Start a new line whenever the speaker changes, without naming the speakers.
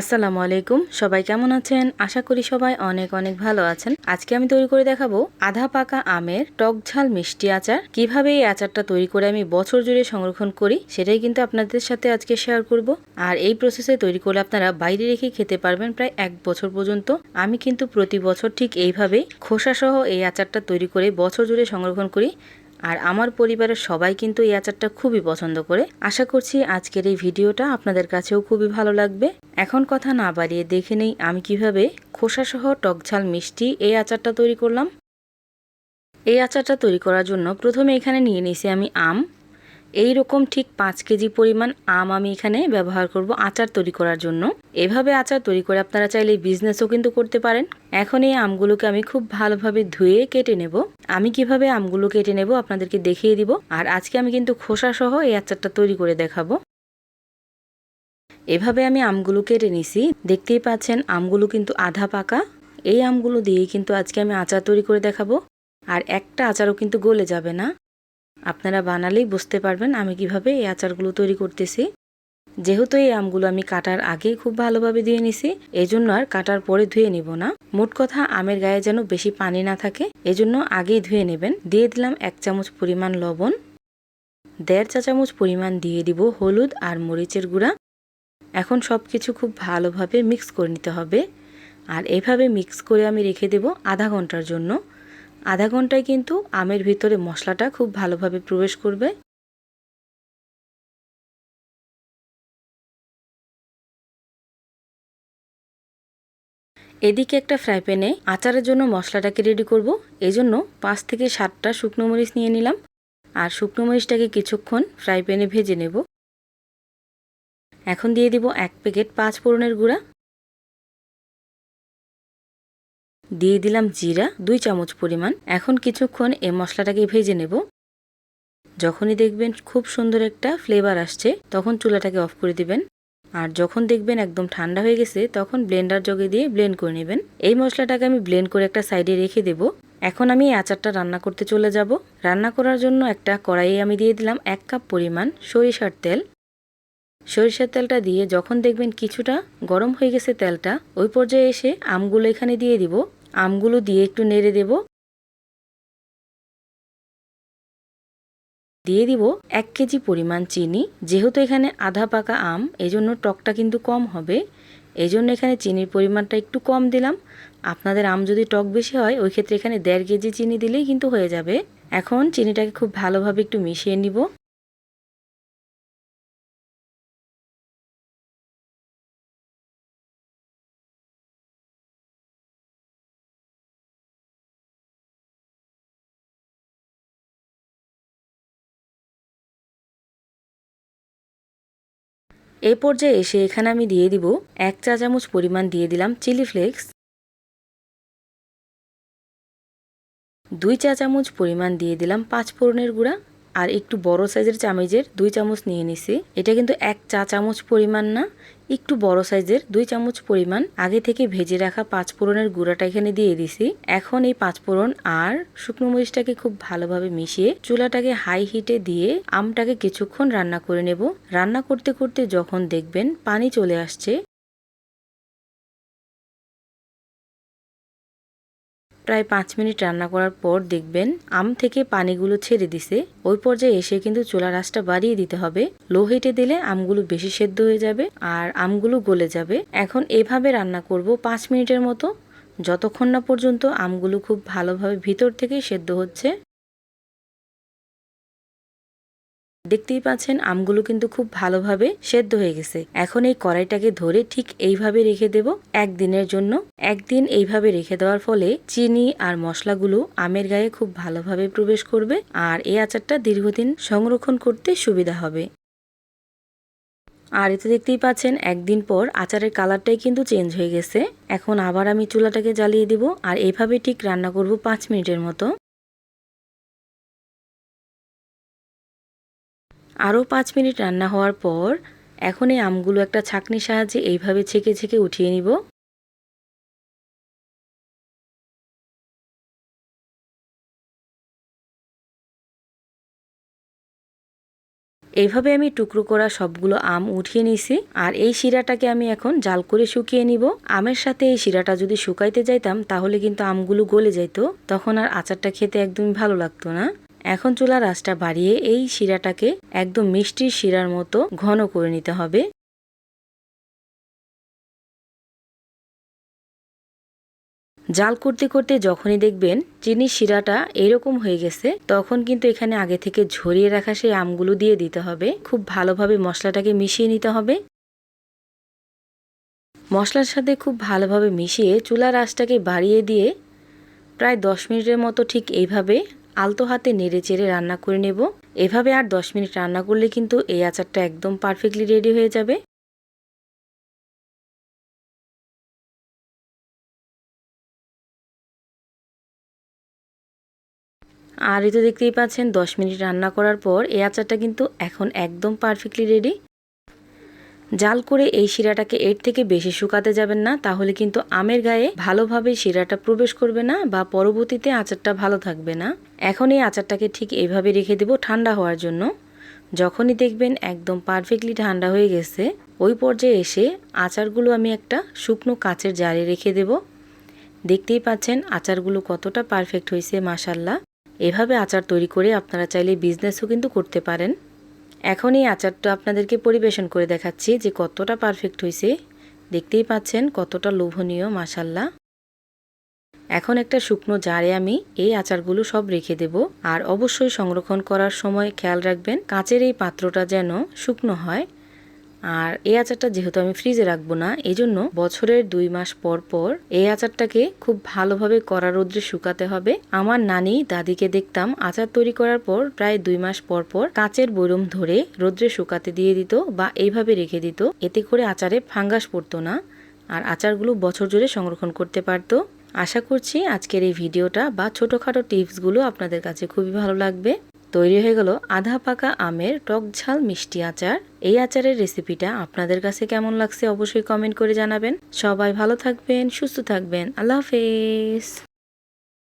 আসসালামু আলাইকুম। সবাই কেমন আছেন? আশা করি সবাই অনেক অনেক ভালো আছেন। আজকে আমি তৈরি করে দেখাবো আধা পাকা আমের টক ঝাল মিষ্টি আচার। কীভাবে এই আচারটা তৈরি করে আমি বছর জুড়ে সংরক্ষণ করি, সেটাই কিন্তু আপনাদের সাথে আজকে শেয়ার করব। আর এই প্রসেসে তৈরি করলে আপনারা বাইরে রেখে খেতে পারবেন প্রায় এক বছর পর্যন্ত। আমি কিন্তু প্রতি বছর ঠিক এইভাবেই খোসা সহ এই আচারটা তৈরি করে বছর জুড়ে সংরক্ষণ করি। আর আমার পরিবারের সবাই কিন্তু এই আচারটা খুবই পছন্দ করে। আশা করছি আজকের এই ভিডিওটা আপনাদের কাছেও খুবই ভালো লাগবে। এখন কথা না বাড়িয়ে দেখে নেই আমি কীভাবে খোসাসহ টকঝাল মিষ্টি এই আচারটা তৈরি করলাম। এই আচারটা তৈরি করার জন্য প্রথমে এখানে নিয়ে নিয়েছি আমি আম এই রকম ঠিক পাঁচ কেজি পরিমাণ আম আমি এখানে ব্যবহার করব আচার তৈরি করার জন্য। এভাবে আচার তৈরি করে আপনারা চাইলে বিজনেসও কিন্তু করতে পারেন। এখন এই আমগুলোকে আমি খুব ভালোভাবে ধুয়ে কেটে নেব। আমি কীভাবে আমগুলো কেটে নেব আপনাদেরকে দেখিয়ে দিব। আর আজকে আমি কিন্তু খোসা সহ এই আচারটা তৈরি করে দেখাবো। এভাবে আমি আমগুলো কেটে নিছি। দেখতেই পাচ্ছেন, আমগুলো কিন্তু আধা পাকা। এই আমগুলো দিয়েই কিন্তু আজকে আমি আচার তৈরি করে দেখাবো। আর একটা আচারও কিন্তু গলে যাবে না। আপনারা বানালেই বুঝতে পারবেন আমি কীভাবে এই আচারগুলো তৈরি করতেছি। যেহেতু এই আমগুলো আমি কাটার আগে খুব ভালোভাবে ধুয়ে নিছি এই জন্য আর কাটার পরে ধুয়ে নিব না। মোট কথা, আমের গায়ে যেন বেশি পানি না থাকে, এজন্য আগেই ধুয়ে নেবেন। দিয়ে দিলাম এক চামচ পরিমাণ লবণ, দেড় চা চামচ পরিমাণ দিয়ে দিব হলুদ আর মরিচের গুঁড়া। এখন সব কিছু খুব ভালোভাবে মিক্স করে নিতে হবে। আর এভাবে মিক্স করে আমি রেখে দেব আধা ঘণ্টার জন্য। আধা ঘন্টায় কিন্তু আমের ভিতরে মশলাটা খুব ভালোভাবে প্রবেশ করবে। এদিকে একটা ফ্রাই প্যানে আচারের জন্য মশলাটাকে রেডি করব। এই জন্য পাঁচ থেকে সাতটা শুকনো মরিচ নিয়ে নিলাম আর শুকনো মরিচটাকে কিছুক্ষণ ফ্রাই প্যানে ভেজে নেব। এখন দিয়ে দিব এক প্যাকেট পাঁচ ফোড়নের গুঁড়া। দিয়ে দিলাম জিরা, দুই চামচ পরিমাণ। এখন কিছুক্ষণ এই মশলাটাকে ভেজে নেব। যখনই দেখবেন খুব সুন্দর একটা ফ্লেভার আসছে, তখন চুলাটাকে অফ করে দিবেন। আর যখন দেখবেন একদম ঠান্ডা হয়ে গেছে, তখন ব্লেন্ডার জগে দিয়ে ব্লেন্ড করে নেবেন। এই মশলাটাকে আমি ব্লেন্ড করে একটা সাইডে রেখে দেব। এখন আমি এই আচারটা রান্না করতে চলে যাব। রান্না করার জন্য একটা কড়াইয়ে আমি দিয়ে দিলাম এক কাপ পরিমাণ সরিষার তেল। সরিষার তেলটা দিয়ে যখন দেখবেন কিছুটা গরম হয়ে গেছে তেলটা, ওই পর্যায়ে এসে আমগুলো এখানে দিয়ে দিব। আমগুলো দিয়ে একটু নেড়ে দেব। দিয়ে দিব এক কেজি পরিমাণ চিনি। যেহেতু এখানে আধা পাকা আম, এজন্য টকটা কিন্তু কম হবে। এই জন্য এখানে চিনির পরিমাণটা একটু কম দিলাম। আপনাদের আম যদি টক বেশি হয়, ওই ক্ষেত্রে এখানে দেড় কেজি চিনি দিলেই কিন্তু হয়ে যাবে। এখন চিনিটাকে খুব ভালোভাবে একটু মিশিয়ে নিব। এই পর্যায়ে এসে এখানে আমি দিয়ে দিব এক চা চামচ পরিমাণ দিয়ে দিলাম চিলি ফ্লেক্স। দুই চা চামচ পরিমাণ দিয়ে দিলাম পাঁচ ফোড়নের গুঁড়া। আর একটু বড় সাইজের চামচের দুই চামচ নিয়ে নিছি। এটা কিন্তু এক চা চামচ পরিমাণ না, একটু বড় সাইজের দুই চামচ পরিমাণ। আগে থেকে ভেজে রাখা পাঁচ ফোড়নের গুঁড়াটা এখানে দিয়ে দিছি। এখন এই পাঁচ ফোড়ন আর শুকনো মরিচটাকে খুব ভালোভাবে মিশিয়ে চুলাটাকে হাই হিটে দিয়ে আমটাকে কিছুক্ষণ রান্না করে নেব। রান্না করতে করতে যখন দেখবেন পানি চলে আসছে প্রায় পাঁচ মিনিট রান্না করার পর দেখবেন আম থেকে পানিগুলো ছেড়ে দিছে। ওই পর্যায়ে এসে কিন্তু চোলা আঁচটা বাড়িয়ে দিতে হবে। লো হিটে দিলে আমগুলো বেশি সেদ্ধ হয়ে যাবে আর আমগুলো গলে যাবে। এখন এভাবে রান্না করব পাঁচ মিনিটের মতো। যতক্ষণ না পর্যন্ত আমগুলো খুব ভালোভাবে ভিতর থেকেই সেদ্ধ হচ্ছে। দেখতেই পাচ্ছেন, আমগুলো কিন্তু খুব ভালোভাবে সেদ্ধ হয়ে গেছে। এখন এই কড়াইটাকে ধরে ঠিক এইভাবে রেখে দেব একদিনের জন্য। একদিন এইভাবে রেখে দেওয়ার ফলে চিনি আর মশলাগুলো আমের গায়ে খুব ভালোভাবে প্রবেশ করবে আর এই আচারটা দীর্ঘদিন সংরক্ষণ করতে সুবিধা হবে। আর এতে দেখতেই পাচ্ছেন, একদিন পর আচারের কালারটাই কিন্তু চেঞ্জ হয়ে গেছে। এখন আবার আমি চুলাটাকে জ্বালিয়ে দিব আর এভাবে ঠিক রান্না করব পাঁচ মিনিটের মতো। আরও পাঁচ মিনিট রান্না হওয়ার পর এখন এই আমগুলো একটা ছাকনির সাহায্যে এইভাবে ছেঁকে ছেঁকে উঠিয়ে নিব। এইভাবে আমি টুকরো করা সবগুলো আম উঠিয়ে নিছি আর এই শিরাটাকে আমি এখন জাল করে শুকিয়ে নিব। আমের সাথে এই শিরাটা যদি শুকাইতে যাইতাম তাহলে কিন্তু আমগুলো গলে যাইতো, তখন আর আচারটা খেতে একদমই ভালো লাগতো না। এখন চুলার আঁচটা বাড়িয়ে এই শিরাটাকে একদম মিষ্টির শিরার মতো ঘন করে নিতে হবে। জাল করতে করতে যখনই দেখবেন চিনির শিরাটা এরকম হয়ে গেছে, তখন কিন্তু এখানে আগে থেকে ঝরিয়ে রাখা সেই আমগুলো দিয়ে দিতে হবে। খুব ভালোভাবে মশলাটাকে মিশিয়ে নিতে হবে। মশলার সাথে খুব ভালোভাবে মিশিয়ে চুলার আঁচটাকে বাড়িয়ে দিয়ে প্রায় দশ মিনিটের মতো ঠিক এইভাবে আলতো হাতে নেড়ে চেড়ে রান্না করে নেব। এভাবে আর দশ মিনিট রান্না করলে কিন্তু এই আচারটা একদম পারফেক্টলি রেডি হয়ে যাবে। আর এই তো দেখতেই পাচ্ছেন, দশ মিনিট রান্না করার পর এই আচারটা কিন্তু এখন একদম পারফেক্টলি রেডি জাল করে এই শিরাটাকে এর থেকে বেশি শুকাতে যাবেন না, তাহলে কিন্তু আমের গায়ে ভালোভাবে শিরাটা প্রবেশ করবে না বা পরবর্তীতে আচারটা ভালো থাকবে না। এখন এই আচারটাকে ঠিক এইভাবে রেখে দেব ঠান্ডা হওয়ার জন্য। যখনই দেখবেন একদম পারফেক্টলি ঠান্ডা হয়ে গেছে, ওই পর্যায়ে এসে আচারগুলো আমি একটা শুকনো কাচের জারে রেখে দেব। দেখতেই পাচ্ছেন আচারগুলো কতটা পারফেক্ট হয়েছে মাসাল্লাহ এভাবে আচার তৈরি করে আপনারা চাইলে বিজনেসও কিন্তু করতে পারেন। এখন এই আচারটা আপনাদেরকে পরিবেশন করে দেখাচ্ছি যে কতটা পারফেক্ট হয়েছে দেখতেই পাচ্ছেন কতটা লোভনীয় মাসাল্লা এখন একটা শুকনো জারে আমি এই আচারগুলো সব রেখে দেব আর অবশ্যই সংরক্ষণ করার সময় খেয়াল রাখবেন কাঁচের এই পাত্রটা যেন শুকনো হয়। আর এই আচারটা যেহেতু আমি ফ্রিজে রাখব না এই জন্য বছরের দুই মাস পর পর এই আচারটাকে খুব ভালোভাবে কড়া রোদ্রে শুকাতে হবে। আমার নানি দাদিকে দেখতাম আচার তৈরি করার পর প্রায় দুই মাস পর পর কাঁচের বৈরম ধরে রোদ্রে শুকাতে দিয়ে দিত বা এইভাবে রেখে দিত। এতে করে আচারে ফাঙ্গাস পড়তো না আর আচারগুলো বছর জুড়ে সংরক্ষণ করতে পারতো। আশা করছি আজকের এই ভিডিওটা বা ছোটোখাটো টিপসগুলো আপনাদের কাছে খুবই ভালো লাগবে। তৈরি হয়ে গেল আধা পাকা আমের টক ঝাল মিষ্টি আচার। এই আচারের রেসিপিটা আপনাদের কাছে কেমন লাগছে অবশ্যই কমেন্ট করে জানাবেন। সবাই ভালো থাকবেন, সুস্থ থাকবেন। আল্লাহ হাফেজ।